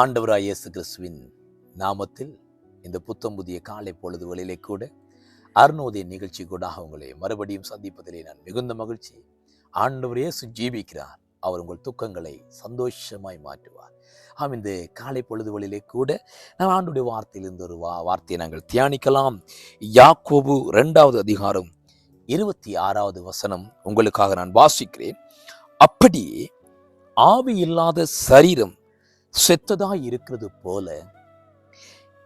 ஆண்டவராய் இயேசு கிறிஸ்துவின் நாமத்தில் இந்த புத்தம் புதிய காலை பொழுதுகளிலே கூட அருணோதய நிகழ்ச்சி கூட உங்களை மறுபடியும் சந்திப்பதிலே நான் மிகுந்த மகிழ்ச்சி. ஆண்டவர் இயேசு ஜீவிக்கிறார். அவர் உங்கள் துக்கங்களை சந்தோஷமாய் மாற்றுவார். ஆம் இந்த காலை பொழுதுகளிலே கூட நாம் ஆண்டுடைய வார்த்தையிலிருந்து ஒரு வா வார்த்தையை நாங்கள் தியானிக்கலாம். யாக்கோபு ரெண்டாவது அதிகாரம் இருபத்தி ஆறாவது வசனம் உங்களுக்காக நான் வாசிக்கிறேன். அப்படியே ஆவி இல்லாத சரீரம் செத்ததாய் இருக்கிறது போல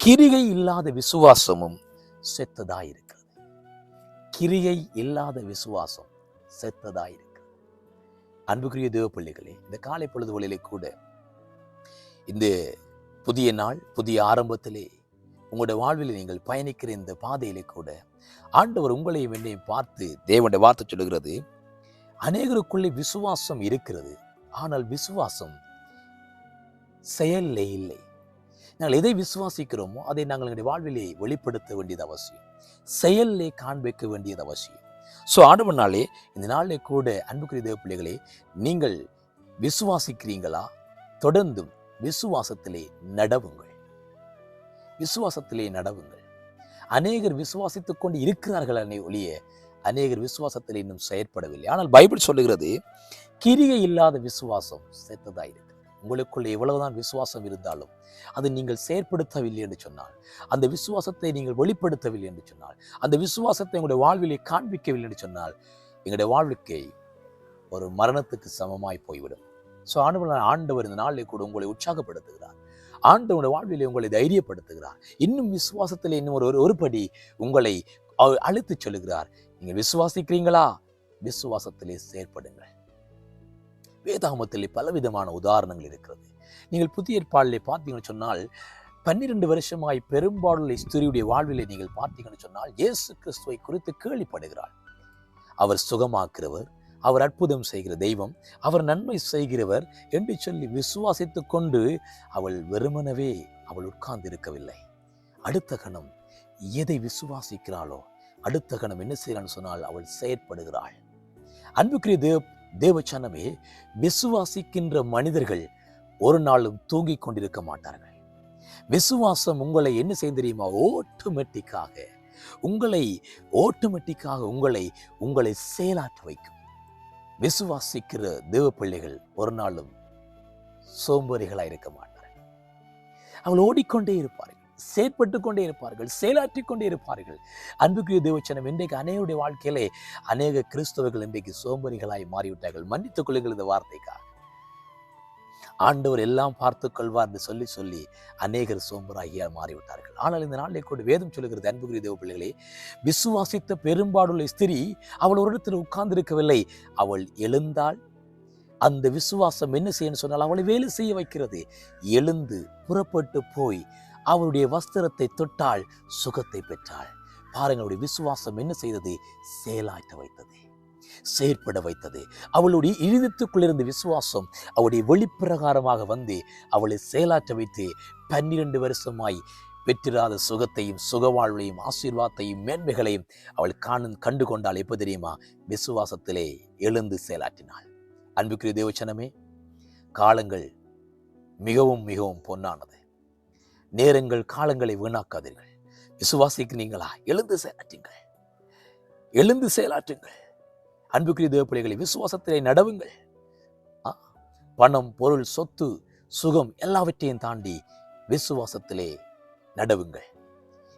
கிரிகை இல்லாத விசுவாசமும் செத்ததாய் இருக்கிறது. கிரிகை இல்லாத விசுவாசம் செத்ததாய் இருக்கிறது. அன்புக்குரிய தேவ பிள்ளைகளே இந்த காலை பொழுதுகளிலே கூட இந்த புதிய நாள் புதிய ஆரம்பத்திலே உங்களுடைய வாழ்வில் நீங்கள் பயணிக்கிற இந்த பாதையிலே கூட ஆண்டவர் உங்களையும் என்னையும் பார்த்து தேவனுடைய வார்த்தை சொல்லுகிறது அநேகருக்குள்ளே விசுவாசம் இருக்கிறது ஆனால் விசுவாசம் செயலிலே இல்லை. நாங்கள் எதை விசுவாசிக்கிறோமோ அதை நாங்கள் எங்களுடைய வாழ்விலே வெளிப்படுத்த வேண்டியது அவசியம். செயலிலே காண்பிக்க வேண்டியது அவசியம். ஸோ ஆண்டவனாலே இந்த நாளிலே கூட அன்புக்குரிய தேவ பிள்ளைகளே நீங்கள் விசுவாசிக்கிறீங்களா தொடர்ந்தும் விசுவாசத்திலே நடவுங்கள். விசுவாசத்திலே நடவுங்கள். அநேகர் விசுவாசித்துக் கொண்டு இருக்கிறார்கள் அன்னை ஒழிய அநேகர் விசுவாசத்தில் இன்னும் செயற்படவில்லை. ஆனால் பைபிள் சொல்லுகிறது கிரிகை இல்லாத விசுவாசம் செத்ததாயிருக்கு. உங்களுக்குள்ள எவ்வளவுதான் விசுவாசம் இருந்தாலும் அது நீங்கள் செயற்படுத்தவில்லை என்று சொன்னால் அந்த விசுவாசத்தை நீங்கள் வெளிப்படுத்தவில்லை என்று சொன்னால் அந்த விசுவாசத்தை உங்களுடைய வாழ்விலே காண்பிக்கவில்லை என்று சொன்னால் எங்களுடைய வாழ்க்கை ஒரு மரணத்துக்கு சமமாய் போய்விடும். ஸோ ஆண்டவர் ஆண்டவர் இந்த நாளில் கூட உங்களை உற்சாகப்படுத்துகிறார். ஆண்டவனுடைய வாழ்விலே உங்களை தைரியப்படுத்துகிறார். இன்னும் விசுவாசத்தில் இன்னும் ஒரு ஒரு படி உங்களை அவர் அழைத்துச் சொல்லுகிறார். நீங்கள் விசுவாசிக்கிறீங்களா? விசுவாசத்திலே செயற்படுங்கள். வேதாகமத்திலே பலவிதமான உதாரணங்கள் இருக்கிறது. நீங்கள் புதிய ஏற்பாடிலே பார்த்தீங்கன்னு சொன்னால் பன்னிரண்டு வருஷமாய் பெரும்பாலுள்ள ஸ்திரியுடைய வாழ்விலே நீங்கள் பார்த்தீங்கன்னு சொன்னால் இயேசு கிறிஸ்துவை குறித்து கேள்விப்படுகிறாள். அவர் சுகமாக்குறவர் அவர் அற்புதம் செய்கிற தெய்வம் அவர் நன்மை செய்கிறவர் என்று சொல்லி விசுவாசித்து கொண்டு அவள் வெறுமனவே அவள் உட்கார்ந்து இருக்கவில்லை. அடுத்த கணம் எதை விசுவாசிக்கிறாளோ அடுத்த கணம் என்ன செய்கிறான்னு சொன்னால் அவள் செயற்படுகிறாள். அன்புக்குரிய தேவ தேவச்சனமே விசுவாசிக்கின்ற மனிதர்கள் ஒரு நாளும் தூங்கிக் கொண்டிருக்க மாட்டார்கள். விசுவாசம் உங்களை என்ன செய்ய தெரியுமா? ஓட்டோமேட்டிக்காக உங்களை ஓட்டோமேட்டிக்காக உங்களை உங்களை செயலாற்ற வைக்கும். விசுவாசிக்கிற தேவ பிள்ளைகள் ஒரு நாளும் சோம்பேறிகளாக இருக்க மாட்டார்கள். அவள் ஓடிக்கொண்டே இருப்பார்கள். செயற்பட்டு கொண்டே இருப்பார்கள் செயலாற்றி கொண்டே இருப்பார்கள். அன்புக்குரிய தேவச்சனம் இன்றைக்கு அநேகருடைய வாழ்க்கையிலே அநேக கிறிஸ்தவர்கள் இன்றைக்கு சோம்பரிகளாய் மாறிவிட்டார்கள். மன்னித்துக் கொள்ளுங்கள் இந்த வார்த்தைக்காக. ஆண்டவர் எல்லாம் பார்த்து கொள்வார் என்று சொல்லி சொல்லி அநேகர் சோம்பராகியா மாறிவிட்டார்கள். ஆனால் இந்த நாளில் கூட வேதம் சொல்லுகிறது அன்புக்குரிய தேவ பிள்ளைகளே விசுவாசித்த பெரும்பாடுள்ள ஸ்திரீ அவள் ஒரு இடத்தில் உட்கார்ந்திருக்கவில்லை. அவள் எழுந்தாள். அந்த விசுவாசம் என்ன செய்யணும்னு சொன்னால் அவளை வேலை செய்ய வைக்கிறது. எழுந்து புறப்பட்டு போய் அவருடைய வஸ்திரத்தை தொட்டால் சுகத்தை பெற்றாள். பாருங்களுடைய விசுவாசம் என்ன செய்தது? செயலாற்ற வைத்தது. செயற்பட வைத்தது. அவளுடைய இருதயத்துக்குள்ளிருந்த விசுவாசம் அவளுடைய வெளிப்பிரகாரமாக வந்து அவளை செயலாற்ற வைத்து பன்னிரண்டு வருஷமாய் பெற்றிராத சுகத்தையும் சுகவாழ்வையும் ஆசீர்வாதத்தையும் மேன்மைகளையும் அவள் காணும் கண்டு கொண்டால் எப்போ தெரியுமா? விசுவாசத்திலே எழுந்து செயலாற்றினாள். அன்புக்குரிய தேவச்சனமே காலங்கள் மிகவும் மிகவும் பொன்னானது. நேரங்கள் காலங்களை வீணாக்காதீர்கள். விசுவாசிக்கிறீங்களா எழுந்து செயலாற்றுங்கள். எழுந்து செயலாற்றுங்கள். அன்புக்குரிய தேவப்பிள்ளைகளை விசுவாசத்திலே நடவுங்கள். பணம் பொருள் சொத்து சுகம் எல்லாவற்றையும் தாண்டி விசுவாசத்திலே நடவுங்கள்.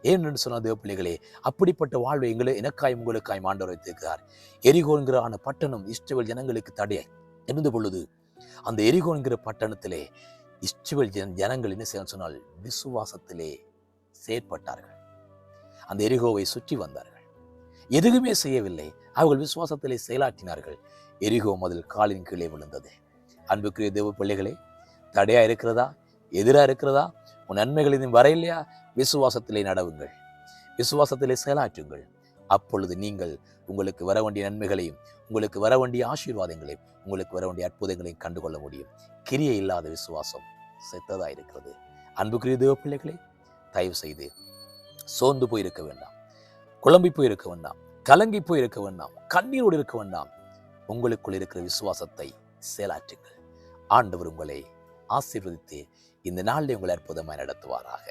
ஏனென்று சொன்ன தேவப்பிள்ளைகளே அப்படிப்பட்ட வாழ்வை எங்களை எனக்காய் உங்களுக்காய் மாண்டவர் வைத்திருக்கிறார். எரிகோன்கிறான பட்டணம் இஸ்ரவேல் ஜனங்களுக்கு தடை இருந்த பொழுது அந்த எரிகோன்கிற பட்டணத்திலே இஸ்ரவேல் ஜன ஜனங்கள் என்ன செய்ய சொன்னால் விசுவாசத்திலே செயற்பட்டார்கள். அந்த எரிகோவை சுற்றி வந்தார்கள். எதுவுமே செய்யவில்லை. அவர்கள் விசுவாசத்திலே செயலாற்றினார்கள். எரிகோ முதல் காலின் கீழே விழுந்தது. அன்புக்குரிய தேவ பிள்ளைகளே தடையா இருக்கிறதா? எதிராக இருக்கிறதா? உன் நன்மைகள் இதுவும் வரையில்லையா விசுவாசத்திலே நடவுங்கள். விசுவாசத்திலே செயலாற்றுங்கள். அப்பொழுது நீங்கள் உங்களுக்கு வர வேண்டிய நன்மைகளையும் உங்களுக்கு வர வேண்டிய ஆசீர்வாதங்களையும் உங்களுக்கு வர வேண்டிய அற்புதங்களையும் கண்டுகொள்ள முடியும். கிரியை இல்லாத விசுவாசம் செத்ததாக இருக்கிறது. அன்புக்குரிய தேவ பிள்ளைகளே தயவு செய்து சோர்ந்து போயிருக்க வேண்டாம். குழம்பி போயிருக்க வேண்டாம். கலங்கி போயிருக்க வேண்டாம். கண்ணீரோடு இருக்க வேண்டாம். உங்களுக்குள் இருக்கிற விசுவாசத்தை செயலாற்றுங்கள். ஆண்டவர் உங்களை ஆசீர்வதித்து இந்த நாளில் உங்களை அற்புதமாக நடத்துவாராக.